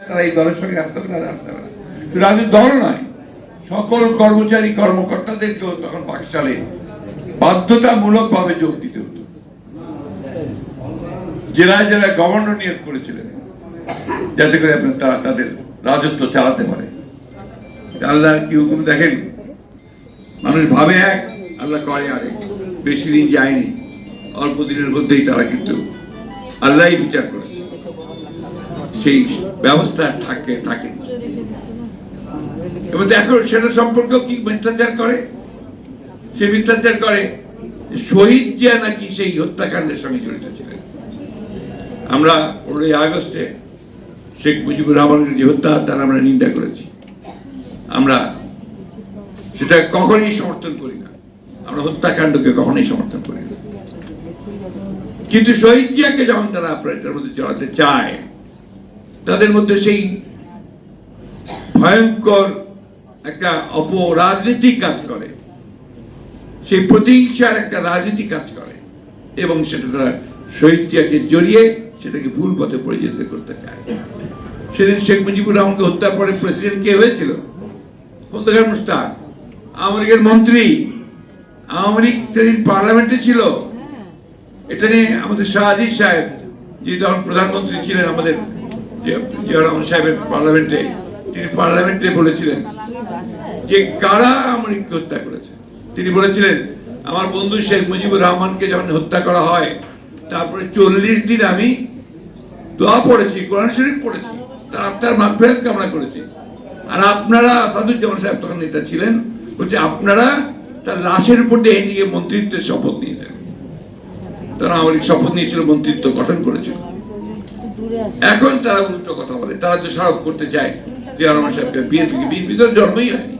তারা এই দলের সঙ্গে আসতে না আসতে শুধু রাজনীতি দল নয়। সকল কর্মচারী, কর্মকর্তাদেরকেও তখন পাকশালে বাধ্যতামূলকভাবে যোগ দিতে হতো। জেলায় জেলায় গভর্নর নিয়োগ করেছিলেন। যাতে করে আপনার তারা তাদের রাজত্ব চালাতে পারে। আল্লাহ কি হুকুম দেখেন? মানুষ ভাবে এক, আল্লাহ করে আরেক। বেশি দিন যায়নি, অল্প দিনের মধ্যেই তারা কিন্তু আল্লাহই বিচার করেছে। সেই ব্যবস্থা থাকে থাকে। এবং দেখো, সেটা সম্পর্ক কি মিথ্যাচার করে? সে মিথ্যাচার করে শহীদ জিয়া নাকি সেই হত্যাকাণ্ডের সঙ্গে জড়িত ছিলেন। আমরা পনেরোই আগস্টে শেখ মুজিবুর রহমানের যে হত্যা, তার আমরা নিন্দা করেছি। আমরা সেটা কখনই সমর্থন করি না। আমরা হত্যাকাণ্ডকে কখনোই সমর্থন করি না। কিন্তু শহীদ জিয়াকে যখন তারা আপনার এটার মধ্যে জড়াতে চায় তাদের মধ্যে সেই ভয়ঙ্কর একটা অপরাজনীতি কাজ করে। সেই প্রতিহিংসার একটা রাজনীতি কাজ করে এবং সেটা তারা শহীদজিয়াকে জড়িয়ে সেটাকে ভুল পথে পরিচালিত করতে চায়। সেদিন শেখ মুজিবুর রহমানকে হত্যার পরে প্রেসিডেন্ট কে হয়েছিল? খন্দকার মুস্তাক আওয়ামী লীগের মন্ত্রী আওয়ামী লীগ সেদিন পার্লামেন্টে ছিল। এটা নিয়ে আমাদের শাহাজির সাহেব যিনি তখন প্রধানমন্ত্রী ছিলেন আমাদের জিয়া- রহমান সাহেবের পার্লামেন্টে, তিনি পার্লামেন্টে বলেছিলেন যে কারা আওয়ামী হত্যা করেছে। তিনি বলেছিলেন, আমার বন্ধু শেখ মুজিবুর রহমানকে যখন হত্যা করা হয়, তারপরে চল্লিশ দিন আমি দোয়া পড়েছি, কোরআন শরীফ পড়েছি, তার আত্মার মাগফিরাত কামনা করেছি। আর আপনারা আসাদুজ্জামান সাহেব তখন নেতা ছিলেন, বলছে আপনারা তার লাশের উপর দিয়ে নিয়ে মন্ত্রিত্বের শপথ নিয়েছেন। তারা আওয়ামী শপথ নিয়েছিল, মন্ত্রিত্ব গঠন করেছিল। এখন তারা উল্টো কথা বলে। তারা তো সরব করতে চায়। জিয়া রহমান সাহেবকে বিএনপিকে বিএনপি তো জন্মই হয়নি।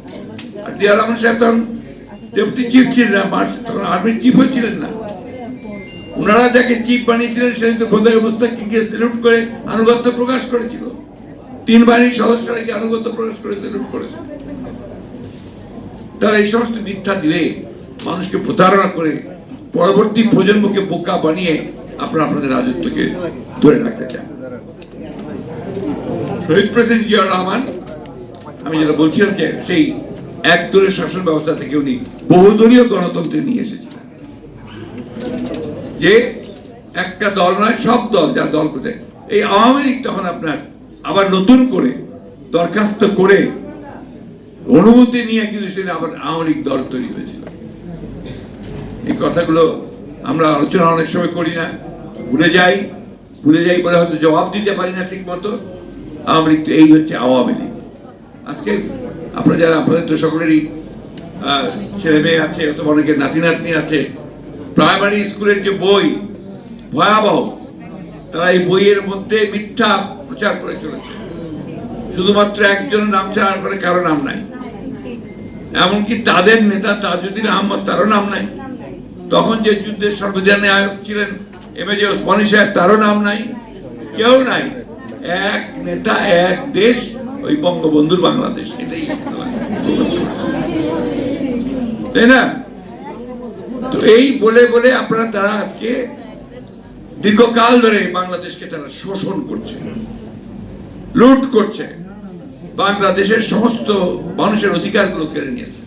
আর জিয়া সাহেব তখন ডেপুটি চিফ ছিলেন না মাস- তখন আর্মির চিফও ছিলেন না। ওনারা যাকে চিফ বানিয়েছিলেন, সেদিন তো খোদাই মুস্তাককে গিয়ে সেলুট করে, আনুগত্য প্রকাশ করেছিল। তিন বাহিনীর সদস্যরা গিয়ে আনুগত্য প্রকাশ করে সেলুট করেছে? তারা এই সমস্ত মিথ্যা দিলে মানুষকে প্রতারণা করে পরবর্তী প্রজন্মকে বোকা বানিয়ে আপনারা আপনাদের রাজত্বকে ধরে রাখতে চান। শহীদ প্রেসিডেন্ট জিয়া রহমান, আমি যেটা বলছিলাম যে সেই এক দলের শাসন ব্যবস্থা থেকে উনি বহুদলীয় গণতন্ত্রে নিয়ে এসেছিলেন। যে একটা দল নয়, সব দল, যার দল করতে এই আওয়ামী লীগ তখন আপনার আবার নতুন করে দরখাস্ত করে অনুমতি নিয়ে কিন্তু সেটা আবার আওয়ামী লীগ দল তৈরি হয়েছিল। এই কথাগুলো আমরা আলোচনা অনেক সময় করি না। ভুলে যাই ভুলে যাই বলে হয়তো জবাব দিতে পারি না ঠিক মতো লীগ এই হচ্ছে আওয়ামী লীগ। আজকে আপনারা যারা, আপনাদের তো সকলেরই ছেলে মেয়ে আছে, অথবা অনেকের নাতি নাতনি আছে, প্রাইমারি স্কুলের যে বই, ভয়াবহ, তারা এই বইয়ের মধ্যে মিথ্যা প্রচার করে চলেছে। শুধুমাত্র একজন নাম ছাড়া আর করে নাম নাই। এমনকি তাদের নেতা তাজুদ্দিন আহমদ, তারও নাম নাই। তখন যে যুদ্ধের সংবিধান নায়ক ছিলেন এম এ যে ওসমানী সাহেব, তারও নাম নাই। কেউ নাই। এক নেতা, এক দেশ, ওই বঙ্গবন্ধুর বাংলাদেশ। এটাই তাই না? তো এই বলে বলে আপনারা তারা আজকে দীর্ঘকাল ধরে বাংলাদেশকে তারা শোষণ করছে, লুট করছে, বাংলাদেশের সমস্ত মানুষের অধিকারগুলো কেড়ে নিয়েছে।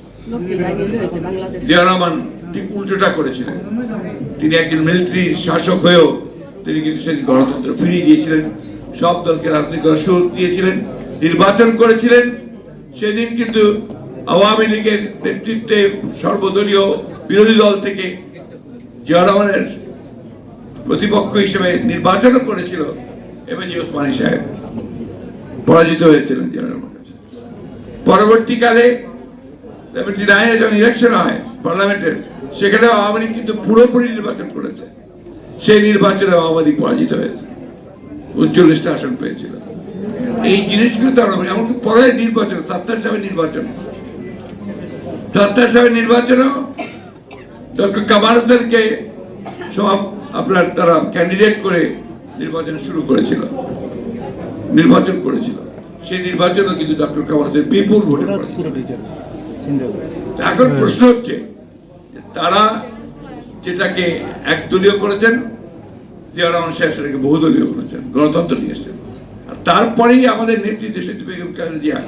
জিয়া রহমান ঠিক উল্টোটা করেছিলেন। তিনি একজন মিলিটারি শাসক হয়েও তিনি কিন্তু সেদিন গণতন্ত্র ফিরিয়ে দিয়েছিলেন। সব দলকে রাজনৈতিক করার সুযোগ দিয়েছিলেন, নির্বাচন করেছিলেন। সেদিন কিন্তু আওয়ামী লীগের নেতৃত্বে সর্বদলীয় বিরোধী দল থেকে জিয়া রহমানের প্রতিপক্ষ হিসেবে নির্বাচনও করেছিল এবং জি ওসমানী সাহেব। পরাজিত হয়েছিলেন জিয়া রহমানের কাছে। পরবর্তীকালে সেভেন্টি নাইনে যখন ইলেকশন হয় পার্লামেন্টের সেখানে আওয়ামী লীগ কিন্তু পুরোপুরি নির্বাচন করেছে। সেই নির্বাচনে আওয়ামী লীগ পরাজিত হয়েছে। উনচল্লিশটা আসন পেয়েছিল এই জিনিসগুলো তো আমরা এমনকি পরে নির্বাচন সাত্তার সাহেবের নির্বাচন। সাত্তার সাহেবের নির্বাচনও ডক্টর কামারুদ্দিনকে সব আপনার তারা ক্যান্ডিডেট করে নির্বাচন শুরু করেছিল। নির্বাচন করেছিল। সেই নির্বাচনও কিন্তু ডক্টর কামারুদ্দিন বিপুল ভোটে এখন প্রশ্ন হচ্ছে তারা যেটাকে একদলীয় করেছেন জিয়া সাহেব সেটাকে বহুদলীয় করেছেন, গণতন্ত্র নিয়ে এসছেন। আর তারপরেই আমাদের নেত্রী দেশনেত্রী বেগম খালেদা জিয়া,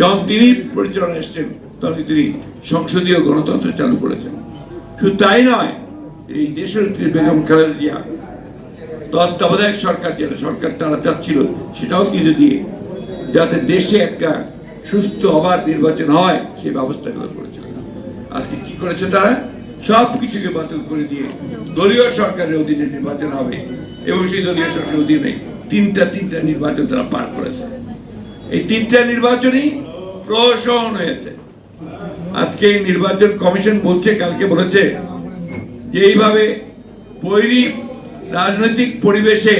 যখন তিনি পরিচালনা এসছেন তখন তিনি সংসদীয় গণতন্ত্র চালু করেছেন। শুধু তাই নয়, এই দেশনেত্রী বেগম খালেদা জিয়া, তত্ত্বাবধায়ক সরকার, যেটা সরকার তারা চাচ্ছিল, সেটাও কিন্তু দিয়ে যাতে দেশে একটা সুস্থ, অবাধ নির্বাচন হয়, সেই ব্যবস্থাগুলো করেছিল। আজকে কি করেছে তারা? সব কিছুকে বাতিল করে দিয়ে দলীয় সরকারের অধীনে নির্বাচন হবে। এবং সেই দলীয় সরকারের অধীনে তিনটা তিনটা নির্বাচন তারা পার করেছে। এই তিনটা নির্বাচনই প্রহসন হয়েছে। আজকে নির্বাচন কমিশন বলছে, কালকে বলেছে যে এইভাবে বৈরী রাজনৈতিক পরিবেশে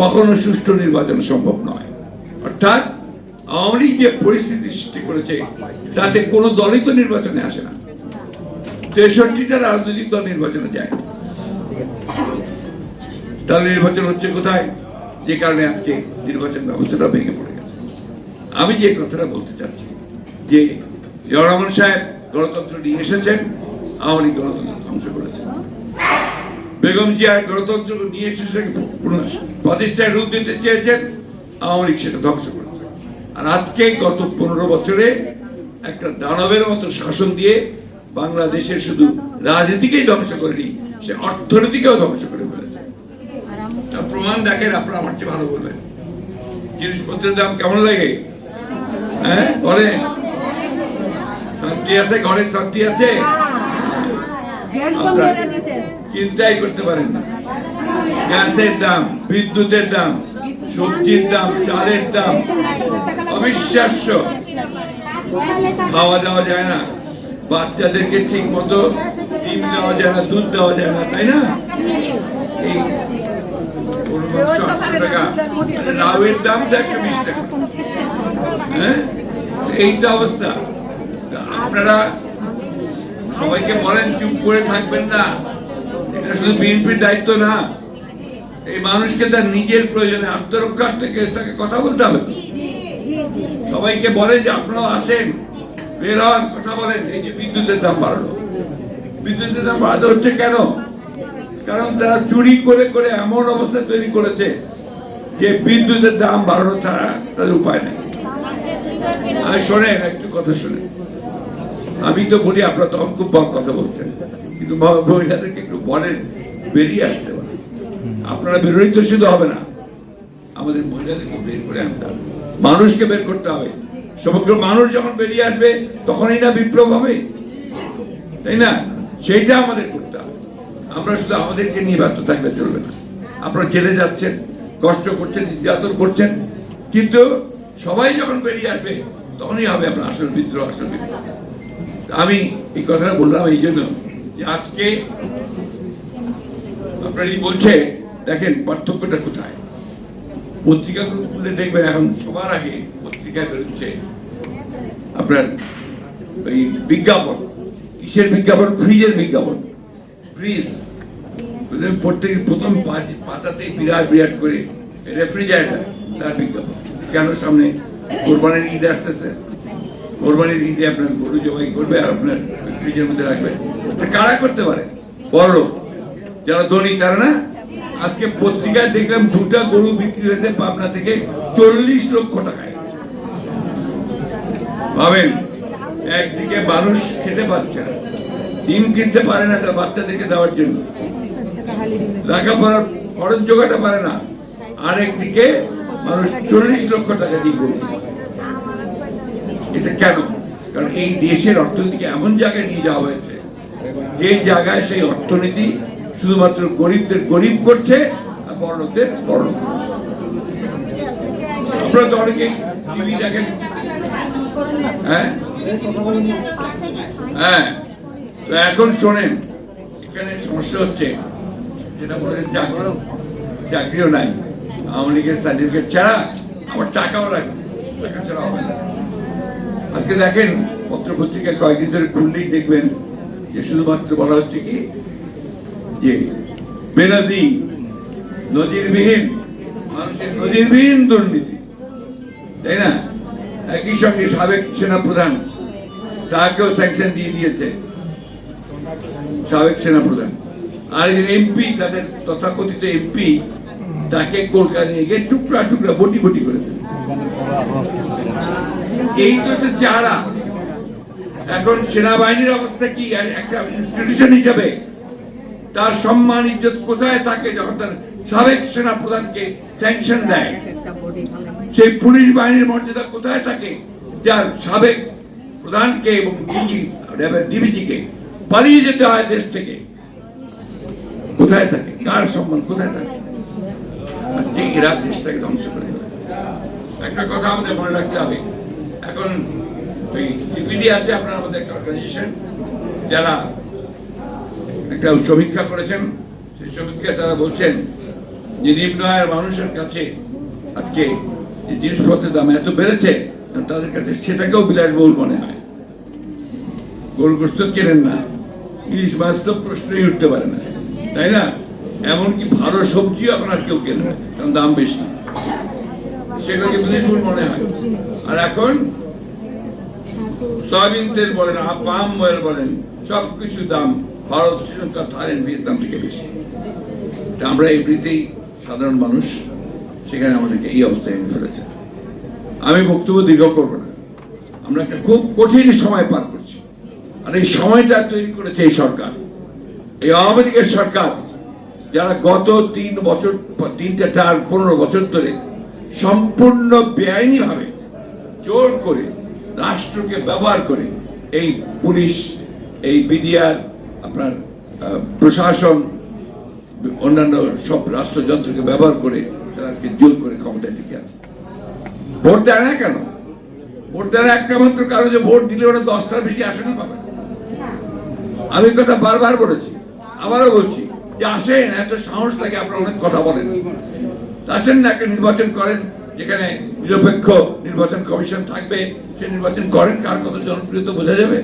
কখনো সুষ্ঠু নির্বাচন সম্ভব নয়। অর্থাৎ আওয়ামী লীগ যে পরিস্থিতি সৃষ্টি করেছে, তাতে কোনো দলই তো নির্বাচনে আসে না। তেষট্টিটা রাজনৈতিক দল নির্বাচনে যায়। তাহলে নির্বাচন হচ্ছে কোথায়? যে কারণে আজকে নির্বাচন ব্যবস্থাটা ভেঙে পড়ে গেছে। আমি যে কথাটা বলতে চাচ্ছি, যে জিয়া সাহেব গণতন্ত্র নিয়ে এসেছেন, আওয়ামী গণতন্ত্র ধ্বংস করেছে। বেগম জিয়া গণতন্ত্র নিয়ে এসেছে প্রতিষ্ঠায় রূপ দিতে চেয়েছেন, আওয়ামী সেটা ধ্বংস করেছে। আর আজকে গত পনেরো বছরে একটা দানবের মতো শাসন দিয়ে বাংলাদেশের শুধু রাজনীতিকেই ধ্বংস করেনি সে অর্থনীতিকেও ধ্বংস করে ফেলেছে। প্রমাণ দেখেন আপনারা আমার চেয়ে ভালো বলবেন। জিনিসপত্রের দাম কেমন লাগে? হ্যাঁ ঘরে শান্তি আছে ঘরে শান্তি আছে? চিন্তাই করতে পারেন না। গ্যাসের দাম বিদ্যুতের দাম সবজির দাম চালের দাম অবিশ্বাস্য। খাওয়া দাওয়া যায় না। বাচ্চাদেরকে ঠিক মতো ডিম দেওয়া যায় না, দুধ দেওয়া যায় না, তাই না? টাকা। লাউয়ের দাম বিশ টাকা। হ্যাঁ? অবস্থা। আপনারা সবাইকে বলেন, চুপ করে থাকবেন না। এটা শুধু দায়িত্ব না। এই মানুষকে তার নিজের প্রয়োজনে আত্মরক্ষার থেকে তাকে কথা বলতে হবে। সবাইকে বলেন যে আপনারাও আসেন। বের হন কথা বলেন, এই যে বিদ্যুতের দাম বাড়লো। বিদ্যুতের দাম বাড়াতে হচ্ছে কেন? কারণ তারা চুরি করে করে এমন অবস্থা তৈরি করেছে যে বিদ্যুতের দাম বাড়ানো ছাড়া তাদের উপায় নেই। আর শোনেন, একটু কথা শোনেন। আমি তো বলি, আপনারা তখন খুব বড় কথা বলছেন। কিন্তু মহিলাদেরকে একটু বলেন, বেরিয়ে আসতে পারে। আপনারা বেরোলেই তো শুধু হবে না, আমাদের মহিলাদেরকে বের করে আনতে হবে। মানুষকে বের করতে হবে। সমগ্র মানুষ যখন বেরিয়ে আসবে, তখনই না বিপ্লব হবে? তাই না? সেইটা আমাদের করতে হবে। আমরা শুধু আমাদেরকে নিয়ে ব্যস্ত থাকলে চলবে না। আপনারা জেলে যাচ্ছেন, কষ্ট করছেন, নির্যাতন করছেন, কিন্তু সবাই যখন বেরিয়ে আসবে, তখনই হবে আপনার আসল বিদ্রোহ আসল বিদ্রোহ আমি এই কথাটা বললাম এই জন্য যে আজকে আপনারই বলছে, দেখেন পার্থক্যটা কোথায়? পত্রিকাগুলো খুলে দেখবেন এখন সবার আগে পত্রিকায় বেরোচ্ছে আপনার ওই বিজ্ঞাপন, কিসের বিজ্ঞাপন? ফ্রিজের বিজ্ঞাপন। ফ্রিজ। প্রত্যেক প্রথম পাতাতে বিরাট বিরাট করে রেফ্রিজারেটার, তার বিজ্ঞাপন। কেন সামনে কোরবানির ঈদ আসতেছে? কোরবানির ঈদে আপনার গরু জবাই করবে আর আপনার ফ্রিজের মধ্যে রাখবে। কারা করতে পারে? বড় যারা ধনী, তারা না? আজকে পত্রিকায় দেখলাম দুটা গরু বিক্রি হয়েছে পাবনা থেকে চল্লিশ লক্ষ টাকায়। ভাবেন, একদিকে মানুষ খেতে পাচ্ছে না, ডিম কিনতে পারে না তার বাচ্চাদেরকে দেওয়ার জন্য। লেখাপড়ার খরচ জোগাতে পারে না, আরেকদিকে মানুষ চল্লিশ লক্ষ টাকা দিয়ে কিনে। এটা কেন? কারণ এই দেশের অর্থনীতিকে এমন জায়গায় নিয়ে যাওয়া হয়েছে, যে জায়গায় সেই অর্থনীতি শুধুমাত্র গরিবদের গরিব করছে আর বড়লোকদের বড় আপনারা তো অনেকেই টিভি দেখেন হ্যাঁ? হ্যাঁ। তো এখন শোনেন, এখানে সমস্যা হচ্ছে, যেটা চাকরিও নাই। আওয়ামী লীগের সার্টিফিকেট ছাড়া আমার টাকাও লাগবে টাকা ছাড়া হবে আজকে দেখেন পত্র পত্রিকা কয়েকদিন ধরে খুললেই দেখবেন যে শুধুমাত্র বলা হচ্ছে কি, যে বেনাজি নজিরবিহীন, মানুষের নজিরবিহীন দুর্নীতি। তাই না? একই সঙ্গে সাবেক সেনা প্রধান তাকেও স্যাংশন দিয়ে দিয়েছে। সাবেক সেনা প্রধান আর এমপি তাদের তথাকথিত এমপি তাকে কলকাতা নিয়ে গিয়ে টুকরা টুকরা বটি বটি করেছে। এই তো চারা। এখন সেনাবাহিনীর অবস্থা কি? একটা ইনস্টিটিউশন হিসাবে তার সম্মান, ইজ্জত কোথায়? থাকে যখন তার সাবেক সেনা প্রধানকে স্যাংশন দেয় সেই পুলিশ বাহিনীর মর্যাদা কোথায় থাকে? যার সাবেক প্রধানকে এবং ডিজি ডিবিজিকে পালিয়ে যেতে হয় দেশ থেকে। কোথায় থাকে? কার সম্মান কোথায় থাকে? আজকে এরা দেশটাকে ধ্বংস করে একটা কথা আমাদের মনে রাখতে হবে। এখন ওই সিপিডি আছে আপনার আমাদের একটা অর্গানাইজেশন যারা একটা সমীক্ষা করেছেন। সেই সমীক্ষায় তারা বলছেন যে নিম্ন আয়ের মানুষের কাছে আজকে জিনিসপত্রের দাম এত বেড়েছে, তাদের কাছে সেটাকেও বিলাসবহুল মনে হয়। গরু গোস্ত কেনেন না। ইলিশ মাছ তো প্রশ্নই উঠতে পারে না। তাই না? এমনকি ভালো সবজিও আর কেউ কেনে না, কারণ দাম বেশি। সেগুলোকে বিলাসবহুল মনে হয়? আর এখন সয়াবিন তেল বলেন পাম অয়েল বলেন সব কিছু দাম ভারত, শ্রীলঙ্কা, থাইল্যান্ড, ভিয়েতনাম থেকে বেশি। আমরা এমনিতেই সাধারণ মানুষ। সেখানে আমাদেরকে এই অবস্থায় এনে ফেলেছে। আমি বক্তব্য দীর্ঘ করব না। আমরা একটা খুব কঠিন সময় পার করছি। আর এই সময়টা তৈরি করেছে এই সরকার। এই আওয়ামী লীগের সরকার, যারা গত তিন বছর, তিনটা চার, পনেরো বছর ধরে সম্পূর্ণ বেআইনি ভাবে জোর করে রাষ্ট্রকে ব্যবহার করে এই পুলিশ, এই বিডিআর, আপনার প্রশাসন, অন্যান্য সব রাষ্ট্রযন্ত্রকে ব্যবহার করে তারা আজকে জোর করে ক্ষমতায় টিকে আছে। ভোট দেয় না কেন? ভোট দেয় না একটা মাত্র কারণ যে ভোট দিলে ওরা দশটার বেশি আসনই পাবে। আমি কথা বারবার বলেছি, আবারও বলছি যে আসেন, এত সাহস লাগে, আপনারা অনেক কথা বলেন। আসেন না, একটা নির্বাচন করেন, যেখানে নিরপেক্ষ নির্বাচন কমিশন থাকবে, সে নির্বাচন করেন, কার কত জনপ্রিয়তা বোঝা যাবে?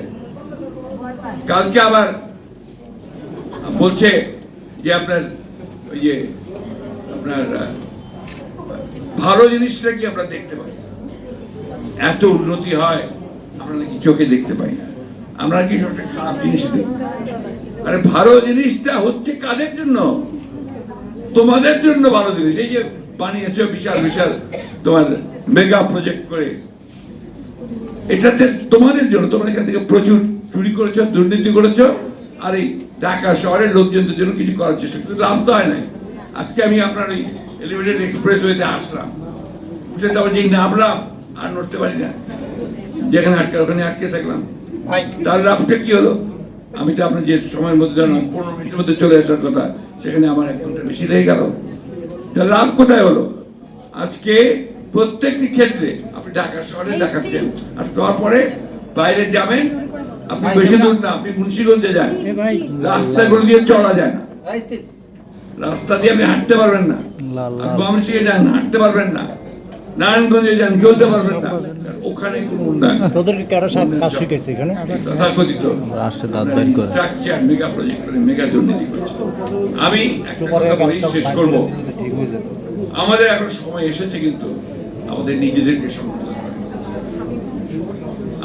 কালকে আবার বলছে যে আপনার ওই যে আপনার ভালো জিনিসটা কি আমরা দেখতে পাই? এত উন্নতি হয়, আমরা নাকি চোখে দেখতে পাই না। আমরা নাকি সবটা খারাপ জিনিস দেখি? আরে ভালো জিনিসটা হচ্ছে কাদের জন্য? তোমাদের জন্য ভালো জিনিস। এই যে বানিয়েছো বিশাল বিশাল তোমার মেগা প্রজেক্ট করে। এটাতে তোমাদের জন্য, তোমরা এখান থেকে প্রচুর চুরি করেছ, দুর্নীতি করেছ, আর এই ঢাকা শহরের লোকজনদের জন্য কিছু করার চেষ্টা কিন্তু লাভ তো হয় নাই। আজকে আমি আপনার ওই এলিভেটেড এক্সপ্রেস ওয়েতে আসলাম। উঠে তারপর যেই নামলাম আর নড়তে পারি না যেখানে আটকে ওখানে আটকে থাকলাম। তার লাভটা কি হলো? আমি তো আপনার যে সময়ের মধ্যে জানলাম পনেরো মিনিটের মধ্যে চলে আসার কথা সেখানে আমার এক ঘণ্টা বেশি লেগে গেল। তার লাভ কোথায় হলো? আজকে প্রত্যেকটি ক্ষেত্রে আপনি ঢাকা শহরে দেখাচ্ছেন। আর তারপরে বাইরে যাবেন আপনি বেশি দূর না আপনি মুন্সিগঞ্জে যান। রাস্তাগুলো দিয়ে চলা যায় না। রাস্তা দিয়ে আপনি হাঁটতে পারবেন না। বামসিকে যান হাঁটতে পারবেন না। নারায়ণগঞ্জে যান চলতে পারবেন না। ওখানে কোনো উন্নয়ন তোদেরকে কারা সব কাজ শিখাইছে এখানে? তথাকথিত রাষ্ট্রে দাঁত বাইর করে। স্ট্রাকচার মেগা প্রজেক্ট করে মেগা দুর্নীতি করছে আমি একটা কথা বলেই শেষ করব। ঠিক আমাদের এখন সময় এসেছে কিন্তু আমাদের নিজেদেরকে সংশোধন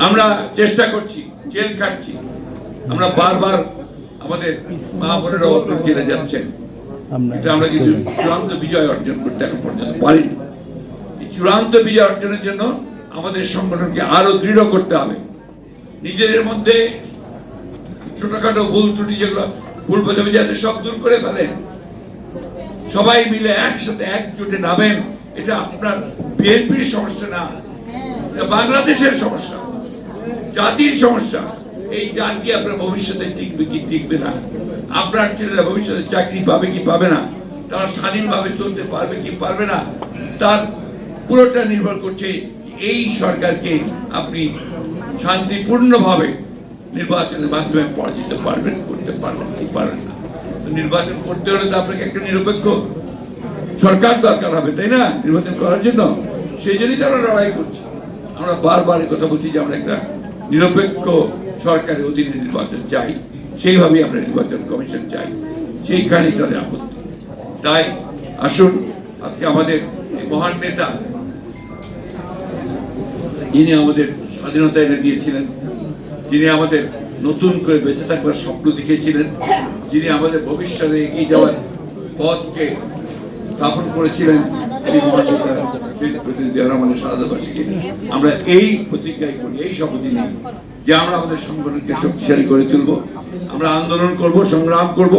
আমরা চেষ্টা করছি জেল খাটছি। আমরা বারবার আমাদের মা বোনেরা জেলে যাচ্ছেন। এটা আমরা কিন্তু চূড়ান্ত বিজয় অর্জন করতে এখন পর্যন্ত পারিনি। এই চূড়ান্ত বিজয় অর্জনের জন্য আমাদের সংগঠনকে আরও দৃঢ় করতে হবে। নিজেদের মধ্যে ছোটখাটো ভুল ত্রুটি যেগুলো ভুল বোঝাবুঝি আছে সব দূর করে ফেলেন। সবাই মিলে একসাথে একজোটে নামেন। এটা আপনার বিএনপির সমস্যা না বাংলাদেশের সমস্যা জাতির সমস্যা। এই জাতি আপনার ভবিষ্যতে টিকবে কি টিকবে না? আপনার ছেলেরা ভবিষ্যতে চাকরি পাবে কি পাবে না? তারা স্বাধীনভাবে চলতে পারবে কি পারবে না? তার পুরোটা নির্ভর করছে এই সরকারকে আপনি শান্তিপূর্ণভাবে নির্বাচনের মাধ্যমে পরাজিত পারবেন, করতে পারবেন কি পারবেন না? তো নির্বাচন করতে হলে তো আপনাকে একটা নিরপেক্ষ সরকার দরকার হবে, তাই না? নির্বাচন করার জন্য। সেই জন্যই তো আমরা লড়াই করছি। আমরা বারবার কথা বলছি যে আমরা একটা নিরপেক্ষ সরকারের অধীনে নির্বাচন চাই, সেইভাবেই আমরা নির্বাচন কমিশন চাই সেইখানেই তাদের আপত্তি। তাই আসুন, আজকে আমাদের মহান নেতা, যিনি আমাদের স্বাধীনতা এনে দিয়েছিলেন, যিনি আমাদের নতুন করে বেঁচে থাকবার স্বপ্ন দেখিয়েছিলেন যিনি আমাদের ভবিষ্যতে এগিয়ে যাওয়ার পথকে স্থাপন করেছিলেন, সেই মহান নেতা প্রেসিডেন্ট জিয়া রহমানের সারদাবাসীকে আমরা এই প্রতিজ্ঞাই করি, এই শপথই নিই যে আমরা আমাদের সংগঠনকে শক্তিশালী করে তুলব। আমরা আন্দোলন করব, সংগ্রাম করব।